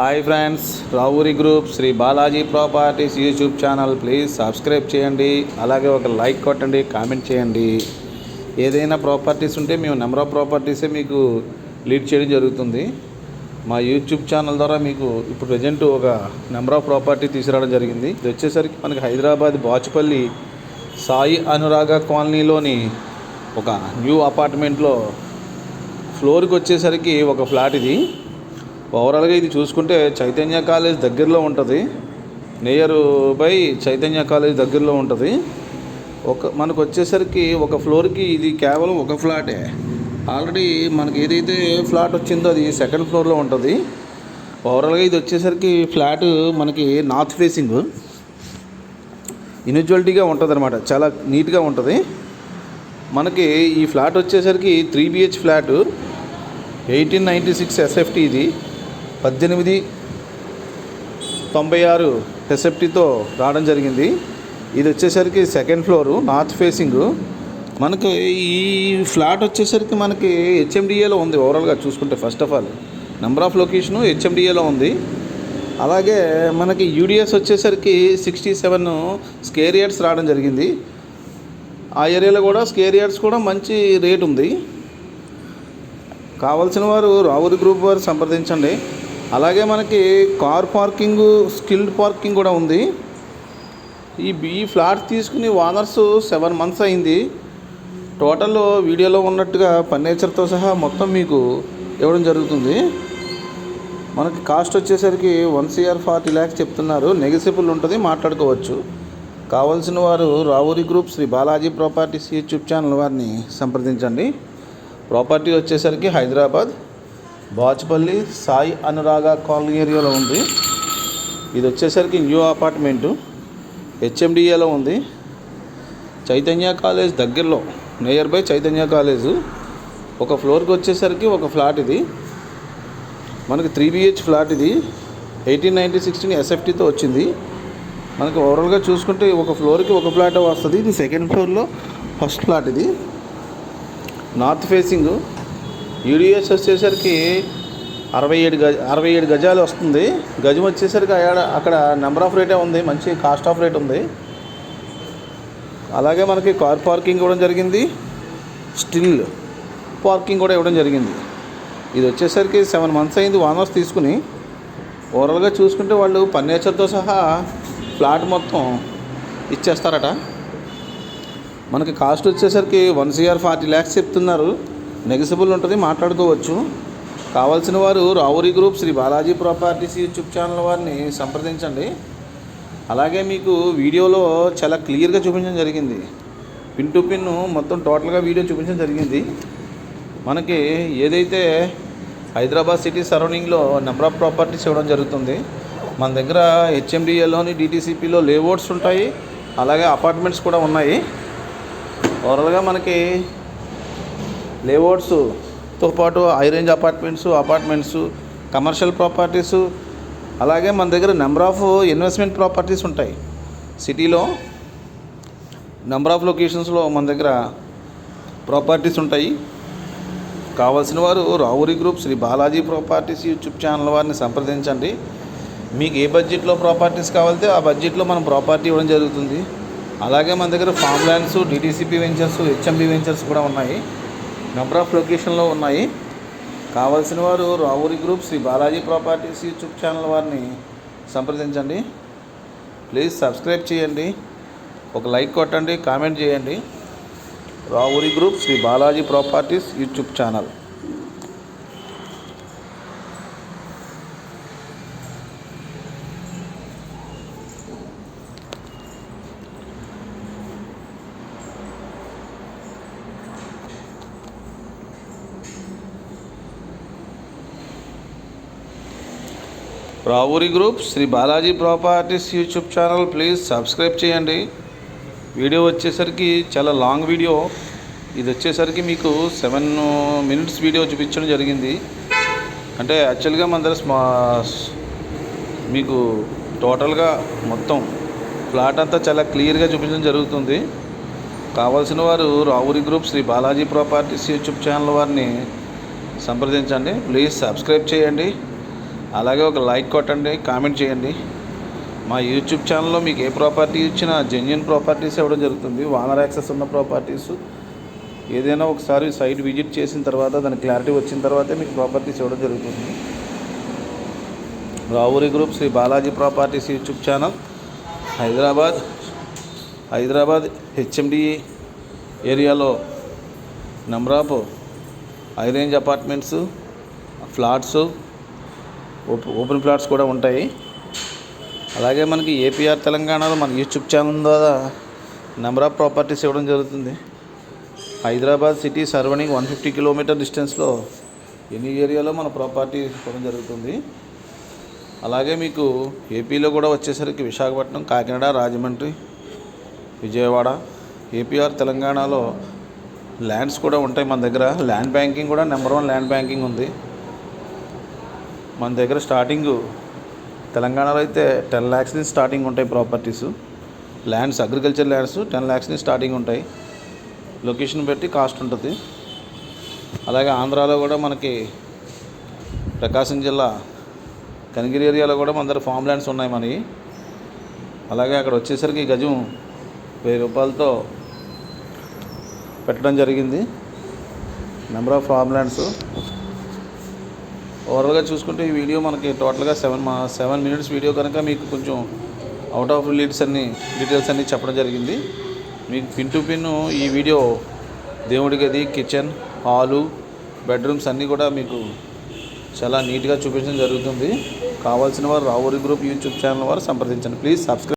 Hi friends Ravuri group Sri Balaji properties YouTube channel please subscribe చేయండి. అలాగే ఒక like కొట్టండి కామెంట్ చేయండి. ఏదైనా ప్రాపర్టీస్ ఉంటే మేము నెంబర్ ఆఫ్ ప్రాపర్టీసే మీకు లీడ్ చేయడం జరుగుతుంది. మా యూట్యూబ్ ఛానల్ ద్వారా మీకు ఇప్పుడు ప్రజెంట్ ఒక నెంబర్ ఆఫ్ ప్రాపర్టీ తీసుకురావడం జరిగింది. ఇది వచ్చేసరికి మనకి హైదరాబాద్ బాచుపల్లి సాయి అనురాగ కాలనీలోని ఒక న్యూ అపార్ట్మెంట్లో ఫ్లోర్కి వచ్చేసరికి ఒక ఫ్లాట్ ఇది. ఓవరాల్గా ఇది చూసుకుంటే చైతన్య కాలేజ్ దగ్గరలో ఉంటుంది. నేయర్ బై చైతన్య కాలేజ్ దగ్గరలో ఉంటుంది. ఒక మనకు వచ్చేసరికి ఒక ఫ్లోర్కి ఇది కేవలం ఒక ఫ్లాటే. ఆల్రెడీ మనకి ఏదైతే ఫ్లాట్ వచ్చిందో అది సెకండ్ ఫ్లోర్లో ఉంటుంది. ఓవరాల్గా ఇది వచ్చేసరికి ఫ్లాట్ మనకి నార్త్ ఫేసింగ్. ఇన్విజువల్టీగా ఉంటుంది అనమాట చాలా నీట్గా ఉంటుంది. మనకి ఈ ఫ్లాట్ వచ్చేసరికి three BH flat. Eighteen ninety six SFT ఇది. పద్దెనిమిది తొంభై ఆరు ఎస్ఎఫ్టీతో రావడం జరిగింది. ఇది వచ్చేసరికి సెకండ్ ఫ్లోరు నార్త్ ఫేసింగ్. మనకి ఈ ఫ్లాట్ వచ్చేసరికి మనకి హెచ్ఎండిఏలో ఉంది ఓవరాల్గా చూసుకుంటే first of all. Number of location హెచ్ఎండిఏలో ఉంది. అలాగే మనకి యూడిఎస్ వచ్చేసరికి సిక్స్టీ సెవెన్ స్కేర్ యార్డ్స్ రావడం జరిగింది. ఆ ఏరియాలో కూడా స్కేర్ యార్డ్స్ కూడా మంచి రేట్ ఉంది. కావాల్సిన వారు రావురి గ్రూప్ వారు సంప్రదించండి. అలాగే మనకి కార్ పార్కింగ్ స్కిల్డ్ పార్కింగ్ కూడా ఉంది. ఈ ఈ ఫ్లాట్ తీసుకుని ఓనర్స్ సెవెన్ మంత్స్ అయింది. టోటల్ వీడియోలో ఉన్నట్టుగా ఫర్నిచర్తో సహా మొత్తం మీకు ఇవ్వడం జరుగుతుంది. మనకి కాస్ట్ వచ్చేసరికి వన్ సిఆర్ ఫార్టీ ల్యాక్స్ చెప్తున్నారు. నెగసిబుల్ ఉంటుంది మాట్లాడుకోవచ్చు. కావాల్సిన వారు Ravuri group Sri Balaji properties YouTube channel వారిని సంప్రదించండి. ప్రాపర్టీ వచ్చేసరికి హైదరాబాద్ బాచుపల్లి సాయి అనురాగ కాలనీ ఏరియాలో ఉంది. ఇది వచ్చేసరికి న్యూ అపార్ట్మెంటు. హెచ్ఎండిఏలో ఉంది. చైతన్య కాలేజ్ దగ్గరలో నియర్ బై చైతన్య కాలేజు. ఒక ఫ్లోర్కి వచ్చేసరికి ఒక ఫ్లాట్ ఇది. మనకి త్రీ బిహెచ్ ఫ్లాట్ ఇది. ఎయిటీన్ నైంటీ సిక్స్టీన్ ఎస్ఎఫ్టీతో వచ్చింది. మనకి ఓవరాల్గా చూసుకుంటే ఒక ఫ్లోర్కి ఒక ఫ్లాట్ వస్తుంది. ఇది సెకండ్ ఫ్లోర్లో ఫస్ట్ ఫ్లాట్ ఇది. North facing. యూడిఎస్ వచ్చేసరికి అరవై ఏడు గజ అరవై ఏడు గజాలు వస్తుంది. గజం వచ్చేసరికి అక్కడ అక్కడ నెంబర్ ఆఫ్ రేటే ఉంది మంచి కాస్ట్ ఆఫ్ రేట్ ఉంది. అలాగే మనకి కార్ పార్కింగ్ ఇవ్వడం జరిగింది. స్టిల్ పార్కింగ్ కూడా ఇవ్వడం జరిగింది. ఇది వచ్చేసరికి సెవెన్ మంత్స్ అయింది ఓనర్స్ తీసుకుని. ఓవరాల్గా చూసుకుంటే వాళ్ళు ఫర్నిచర్తో సహా ఫ్లాట్ మొత్తం ఇచ్చేస్తారట. మనకి కాస్ట్ వచ్చేసరికి వన్ సిఆర్ ఫార్టీ ల్యాక్స్ చెప్తున్నారు. నెగసిబుల్ ఉంటుంది మాట్లాడుకోవచ్చు. కావాల్సిన వారు Ravuri group Shri Balaji properties YouTube channel వారిని సంప్రదించండి. అలాగే మీకు వీడియోలో చాలా క్లియర్గా చూపించడం జరిగింది. పిన్ టు పిన్ మొత్తం టోటల్గా వీడియో చూపించడం జరిగింది. మనకి ఏదైతే హైదరాబాద్ సిటీ సరౌండింగ్లో నెంబర్ ఆఫ్ ప్రాపర్టీస్ ఇవ్వడం జరుగుతుంది. మన దగ్గర హెచ్ఎండిఏలోని డిటీసీపీలో లేఅవుట్స్ ఉంటాయి. అలాగే అపార్ట్మెంట్స్ కూడా ఉన్నాయి. ఓవరాల్గా మనకి లేఅవుట్స్తో పాటు high range apartments apartments commercial properties అలాగే మన దగ్గర నెంబర్ ఆఫ్ ఇన్వెస్ట్మెంట్ ప్రాపర్టీస్ ఉంటాయి. సిటీలో నెంబర్ ఆఫ్ లొకేషన్స్లో మన దగ్గర ప్రాపర్టీస్ ఉంటాయి. కావాల్సిన వారు Ravuri group Shri Balaji properties YouTube channel వారిని సంప్రదించండి. మీకు ఏ బడ్జెట్లో ప్రాపర్టీస్ కావాలితే ఆ బడ్జెట్లో మనం ప్రాపర్టీ ఇవ్వడం జరుగుతుంది. అలాగే మన దగ్గర farm lands DTCP ventures HMB ventures కూడా ఉన్నాయి. నెంబర్ ఆఫ్ లొకేషన్లో ఉన్నాయి. కావాల్సిన వారు Ravuri group Shri Balaji properties YouTube channel వారిని సంప్రదించండి. ప్లీజ్ సబ్స్క్రైబ్ చేయండి. ఒక లైక్ కొట్టండి కామెంట్ చేయండి. Ravuri group Shri Balaji properties YouTube channel. Ravuri group Shri Balaji properties YouTube channel please subscribe చేయండి. వీడియో వచ్చేసరికి చాలా లాంగ్ వీడియో. ఇది వచ్చేసరికి మీకు సెవెన్ మినిట్స్ వీడియో చూపించడం జరిగింది. అంటే యాక్చువల్గా మన దగ్గర స్మా మీకు టోటల్గా మొత్తం ఫ్లాట్ అంతా చాలా క్లియర్గా చూపించడం జరుగుతుంది. కావాల్సిన వారు Ravuri group Shri Balaji properties YouTube channel వారిని సంప్రదించండి. ప్లీజ్ సబ్స్క్రైబ్ చేయండి. అలాగే ఒక లైక్ కొట్టండి కామెంట్ చేయండి. మా యూట్యూబ్ ఛానల్లో మీకు ఏ ప్రాపర్టీ ఇచ్చినా జెన్యున్ ప్రాపర్టీస్ ఇవ్వడం జరుగుతుంది. వానర్ యాక్సెస్ ఉన్న ప్రాపర్టీస్. ఏదైనా ఒకసారి సైట్ విజిట్ చేసిన తర్వాత దాని క్లారిటీ వచ్చిన తర్వాతే మీకు ప్రాపర్టీస్ ఇవ్వడం జరుగుతుంది. Ravuri group Shri Balaji properties YouTube channel. Hyderabad Hyderabad HMD ఏరియాలో number of high range apartments flats open open కూడా ఉంటాయి. అలాగే మనకి ఏపీఆర్ తెలంగాణలో మన యూట్యూబ్ ఛానల్ ద్వారా నెంబర్ ఆఫ్ ప్రాపర్టీస్ ఇవ్వడం జరుగుతుంది. Hyderabad city surrounding one fifty kilometer డిస్టెన్స్లో ఎన్ని ఏరియాలో మన ప్రాపర్టీ ఇవ్వడం జరుగుతుంది. అలాగే మీకు ఏపీలో కూడా వచ్చేసరికి విశాఖపట్నం కాకినాడ రాజమండ్రి విజయవాడ ఏపీఆర్ తెలంగాణలో ల్యాండ్స్ కూడా ఉంటాయి మన దగ్గర. ల్యాండ్ బ్యాంకింగ్ కూడా నెంబర్ వన్ ల్యాండ్ బ్యాంకింగ్ ఉంది. మన దగ్గర స్టార్టింగ్ తెలంగాణలో అయితే టెన్ ల్యాక్స్ నుంచి స్టార్టింగ్ ఉంటాయి properties lands agriculture lands ten lakhs నుంచి స్టార్టింగ్ ఉంటాయి. లొకేషన్ బట్టి కాస్ట్ ఉంటుంది. అలాగే ఆంధ్రాలో కూడా మనకి ప్రకాశం జిల్లా కనిగిరి ఏరియాలో కూడా మన దగ్గర ఫామ్ ల్యాండ్స్ ఉన్నాయి మనవి అలాగే అక్కడ వచ్చేసరికి గజం వెయ్యి రూపాయలతో పెట్టడం జరిగింది. నెంబర్ ఆఫ్ ఫామ్ ల్యాండ్స్ ఓవరాల్గా చూసుకుంటే ఈ వీడియో మనకి టోటల్గా సెవెన్ మా సెవెన్ మినిట్స్ వీడియో కనుక మీకు కొంచెం అవుట్ ఆఫ్ లీడ్స్ అన్ని డీటెయిల్స్ అన్నీ చెప్పడం జరిగింది. మీకు పిన్ టు పిన్ ఈ వీడియో దేవుడి గది కిచెన్ హాలు బెడ్రూమ్స్ అన్నీ కూడా మీకు చాలా నీట్గా చూపించడం జరుగుతుంది. కావాల్సిన వారు రావురి గ్రూప్ యూట్యూబ్ ఛానల్ వారు సంప్రదించండి. Please subscribe